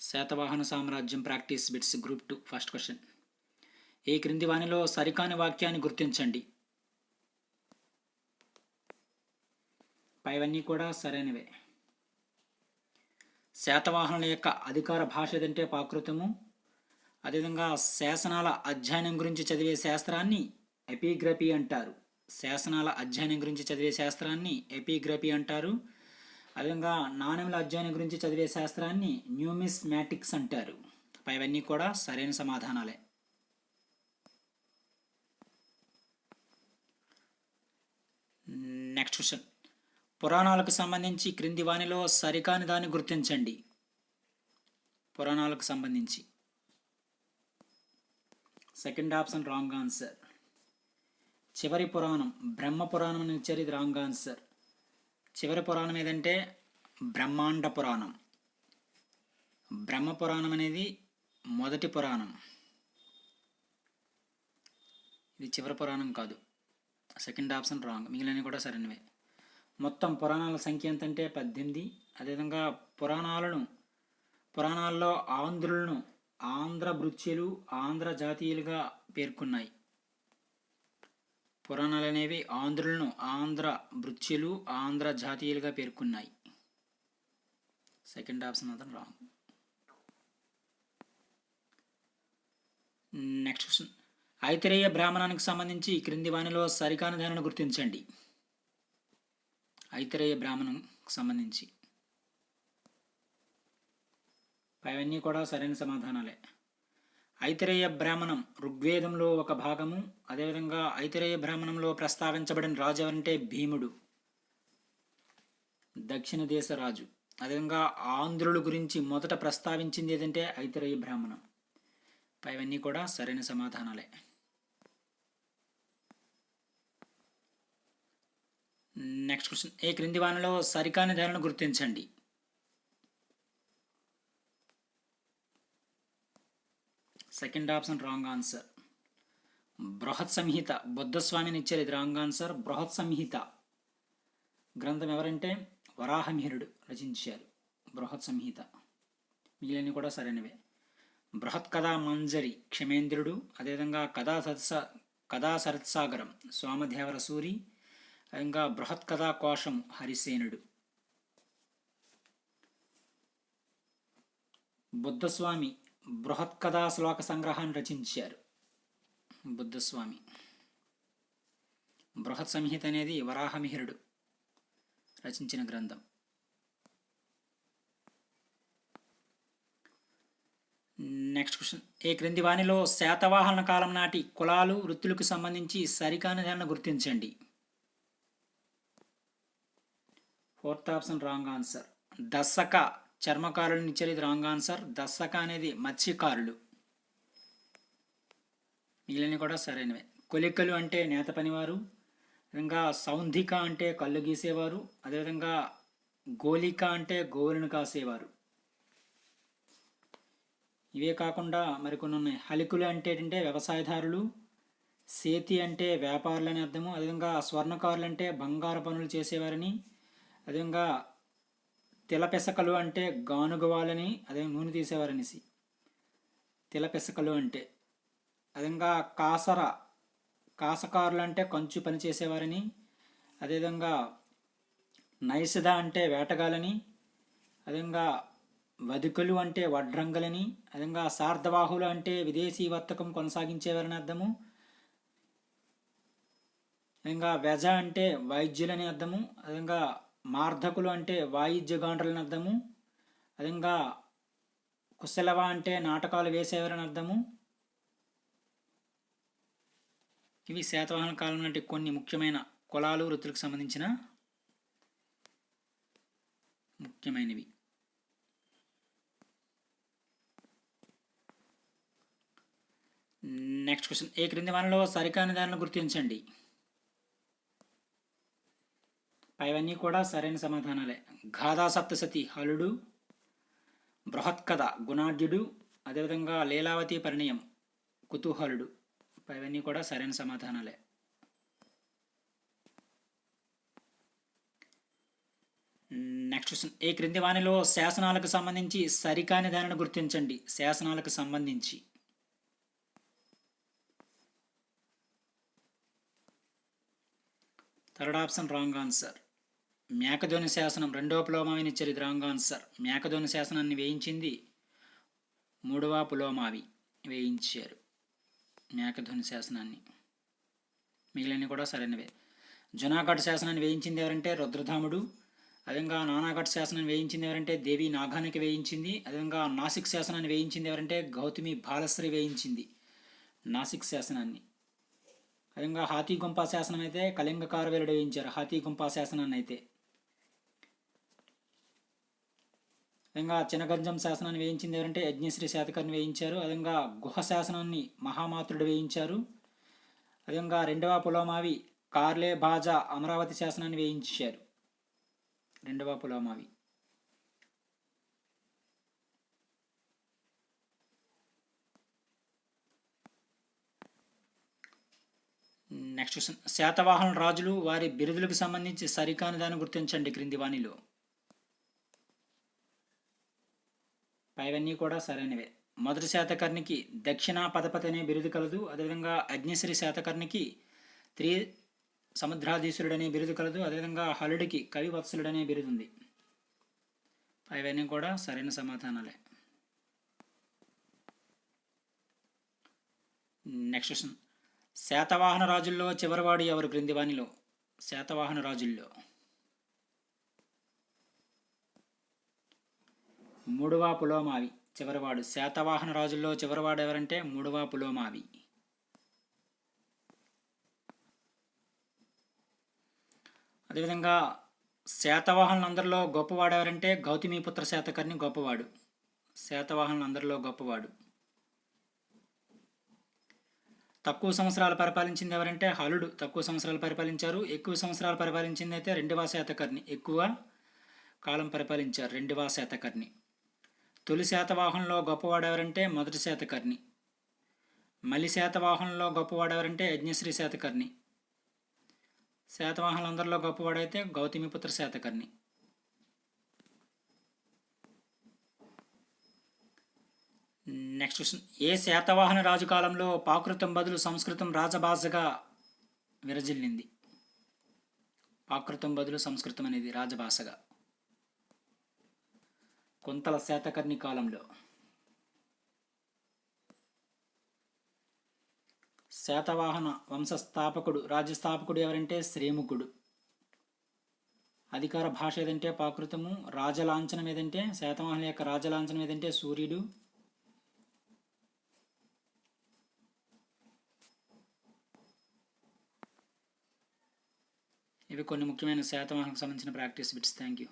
శాతవాహన సామ్రాజ్యం practice bits group two first question. ఈ క్రింది వానిలో సరికాని వాక్యాన్ని గుర్తించండి? పైవన్నీ కూడా సరైనవే. శాతవాహనుల యొక్క అధికార భాష ఏదంటే ప్రాకృతము అదేవిధంగా శాసనాల అధ్యయనం గురించి చదివే శాస్త్రాన్ని ఎపిగ్రఫీ అంటారు. శాసనాల అధ్యయనం గురించి చదివే శాస్త్రాన్ని ఎపిగ్రఫీ అంటారు. అదేవిధంగా నాణ్యముల అధ్యయనం గురించి చదివే శాస్త్రాన్ని న్యూమిస్మాటిక్స్ అంటారు. పైవన్నీ కూడా సరైన సమాధానాలే. నెక్స్ట్ క్వశ్చన్ పురాణాలకు సంబంధించి క్రింది వానిలో సరికాని దాన్ని గుర్తించండి. పురాణాలకు సంబంధించి. సెకండ్ ఆప్షన్ రాంగ్ ఆన్సర్ చివరి పురాణం బ్రహ్మ పురాణం అని ఇచ్చారు ఇది రాంగ్ ఆన్సర్ చివరి పురాణం ఏదంటే బ్రహ్మాండ పురాణం. బ్రహ్మ పురాణం అనేది మొదటి పురాణం. ఇది చివరి పురాణం కాదు. Second option wrong. మిగిలినవి కూడా సరైనవే. మొత్తం పురాణాల సంఖ్య ఎంత అంటే పద్దెనిమిది. అదేవిధంగా పురాణాలను పురాణాల్లో ఆంధ్రులను ఆంధ్ర భృత్యులు ఆంధ్ర జాతీయులుగా పేర్కొన్నాయి. పురాణాలు అనేవి ఆంధ్రులను ఆంధ్ర భృత్యులు ఆంధ్ర జాతీయులుగా పేర్కొన్నాయి. సెకండ్ ఆప్షన్ మాత్రం రాంగ్. Next question. ఐతిరేయ బ్రాహ్మణానికి సంబంధించి క్రింది వాణిలో సరికాని దానిని గుర్తించండి. ఐతిరేయ బ్రాహ్మణంకి సంబంధించి. పైవన్నీ కూడా సరైన సమాధానాలే. ఐతిరేయ బ్రాహ్మణం ఋగ్వేదంలో ఒక భాగము అదేవిధంగా ఐతిరేయ బ్రాహ్మణంలో ప్రస్తావించబడిన రాజు ఎవరంటే భీముడు. దక్షిణ దేశ రాజు. అదేవిధంగా ఆంధ్రుల గురించి మొదట ప్రస్తావించింది ఏదంటే ఐతిరేయ బ్రాహ్మణం. పైవన్నీ కూడా సరైన సమాధానాలే. నెక్స్ట్ క్వశ్చన్ ఏ క్రింది వానలో సరికాని ధరను గుర్తించండి. సెకండ్ ఆప్షన్ రాంగ్ ఆన్సర్ బృహత్ సంహిత. బుద్ధస్వామిని ఇచ్చారు ఇది రాంగ్ ఆన్సర్ బృహత్ సంహిత. గ్రంథం ఎవరంటే వరాహమిహిరుడు రచించారు. బృహత్ సంహిత. మిగిలినవి కూడా సరైనవే. బృహత్ కథా మంజరి క్షమేంద్రుడు అదేవిధంగా కథా సత్స కథా సరత్సాగరం సోమదేవర సూరి ఇంకా బృహత్ కథా కోశం హరిసేనుడు. బుద్ధస్వామి బృహత్ కథా శ్లోక సంగ్రహాన్ని రచించారు. బుద్ధస్వామి. బృహత్ సంహిత అనేది వరాహమిహిరుడు రచించిన గ్రంథం. నెక్స్ట్ క్వశ్చన్ ఏ క్రింది వానిలో శాతవాహన కాలం నాటి కులాలు వృత్తులకు సంబంధించి సరికానిదాన్ని గుర్తించండి. ఫోర్త్ ఆప్షన్ రాంగ్ ఆన్సర్ దశక చర్మకారులు ఇచ్చేది రాంగ్ ఆన్సర్ దశక అనేది మత్స్యకారులు. మిగిలిన కూడా సరైనవే. కొలికలు అంటే నేత పనివారు విధంగా సౌంధిక అంటే కళ్ళు గీసేవారు అదేవిధంగా గోలిక అంటే గోవులను కాసేవారు. ఇవే కాకుండా మరికొన్ని ఉన్నాయి హలికులు అంటే ఏంటంటే వ్యవసాయదారులు సేతి అంటే వ్యాపారులు అని అర్థము. అదేవిధంగా స్వర్ణకారులు అంటే బంగారు పనులు చేసేవారని అదేవిధంగా తిలపెసకలు అంటే గానుగవాలని అదే నూనె తీసేవారనేసి. తిలపెసకలు అంటే అదేవిధంగా కాసర కాసకారులు అంటే కంచు పని చేసేవారని అదేవిధంగా నైసద అంటే వేటగాలని అదేవిధంగా వధికులు అంటే వడ్రంగలని అదేవిధంగా సార్ధవాహులు అంటే విదేశీ వర్తకం కొనసాగించేవారని అర్థము అదేవిధంగా వెజ అంటే వైద్యులని అర్థము అదేవిధంగా మార్ధకులు అంటే వాయిద్యగాండ్రులని అర్థము అదేవిధంగా కుశలవ అంటే నాటకాలు వేసేవారని అర్థము ఇవి శాతవాహన కాలం నాటి కొన్ని ముఖ్యమైన కులాలు వృత్తులకు సంబంధించిన ముఖ్యమైనవి. నెక్స్ట్ క్వశ్చన్ ఏ క్రింది వనలో సరికాని దానిని గుర్తించండి? అవన్నీ కూడా సరైన సమాధానాలే. గాథా సప్తసతి హలుడు బృహత్కథ గుణాఢ్యుడు అదేవిధంగా లీలావతి పరిణయం కుతూహలుడు. పైవన్నీ కూడా సరైన సమాధానాలే. నెక్స్ట్ క్వశ్చన్ ఏ క్రింది వాణిలో శాసనాలకు సంబంధించి సరికాని దానిని గుర్తించండి? శాసనాలకు సంబంధించి. Third option wrong answer Myakadoni శాసనం రెండవ పులోమావిని ఇచ్చారు రాంగ్ ఆన్సర్ మేకధోని శాసనాన్ని వేయించింది మూడవ పులోమావి వేయించారు. మేకధోని శాసనాన్ని. మిగిలినవి కూడా సరైనవే. జునాఘట్ శాసనాన్ని వేయించింది ఎవరంటే రుద్రధాముడు అదేవిధంగా నానాఘట్ శాసనాన్ని వేయించింది ఎవరంటే దేవి నాగానికి వేయించింది అదేవిధంగా నాసిక్ శాసనాన్ని వేయించింది ఎవరంటే గౌతమి బాలశ్రీ వేయించింది నాసిక్ శాసనాన్ని. అదేవిధంగా హాతీ గుంపా శాసనం అయితే కళింగ కారవేలుడు వేయించారు హాతీ గుంపా శాసనాన్ని అయితే అదేవిధంగా చినగంజం శాసనాన్ని వేయించింది ఎవరంటే యజ్ఞశ్రీ శాతకర్ని వేయించారు. అదేవిధంగా గుహ శాసనాన్ని మహామాతృడు వేయించారు. అదేవిధంగా రెండవ పులోమావి కార్లే బాజా అమరావతి శాసనాన్ని వేయించారు. రెండవ పులోమావి నెక్స్ట్ క్వశ్చన్. శాతవాహన రాజులు వారి బిరుదులకు సంబంధించి సరికాని దాన్ని గుర్తించండి క్రింది వాణిలో. పైవన్నీ కూడా సరైనవే. మొదటి శాతకర్ణికి దక్షిణ పదపతి అనే బిరుదు కలదు. అదేవిధంగా అగ్నిశ్రీ శాతకర్ణికి త్రి సముద్రాధీశ్వరుడు అనే బిరుదు కలదు. అదేవిధంగా హలుడికి కవివత్సలుడు అనే బిరుదు ఉంది అవన్నీ కూడా సరైన సమాధానాలే. Next question. శాతవాహన రాజుల్లో చివరివాడు ఎవరు? క్రింది వాణిలో. శాతవాహన రాజుల్లో. మూడవ పులోమావి చివరివాడు. శాతవాహన రాజుల్లో చివరివాడు ఎవరంటే మూడవ పులోమావి అదేవిధంగా శాతవాహనులందరిలో గొప్పవాడు ఎవరంటే గౌతమీపుత్ర శాతకర్ణి గొప్పవాడు. శాతవాహనులందరిలో గొప్పవాడు. తక్కువ సంవత్సరాలు పరిపాలించింది ఎవరంటే హలుడు. తక్కువ సంవత్సరాలు పరిపాలించారు. ఎక్కువ సంవత్సరాలు పరిపాలించింది అయితే రెండవ శాతకర్ణి. ఎక్కువ కాలం పరిపాలించారు రెండవ శాతకర్ణి. తొలి శాతవాహనంలో గొప్పవాడెవరంటే మొదటి శాతకర్ణి. మలి శాతవాహనంలో గొప్పవాడెవరంటే యజ్ఞశ్రీ శాతకర్ణి. శాతవాహనులందరిలో గొప్పవాడైతే గౌతమిపుత్ర శాతకర్ణి. Next question. ఏ శాతవాహన రాజు కాలంలో పాకృతం బదులు సంస్కృతం రాజభాషగా విరజిల్లింది? పాకృతం బదులు సంస్కృతం అనేది రాజభాషగా. కొంతల శాతకర్ణి కాలంలో. శాతవాహన వంశస్థాపకుడు రాజ్యస్థాపకుడు ఎవరంటే శ్రీముఖుడు. అధికార భాష ఏదంటే పాకృతము రాజలాంఛనం ఏదంటే శాతవాహన యొక్క రాజలాంఛనం ఏదంటే సూర్యుడు. ఇవి కొన్ని ముఖ్యమైన శాతవాహనకు సంబంధించిన ప్రాక్టీస్ బిట్స్ థ్యాంక్ యూ.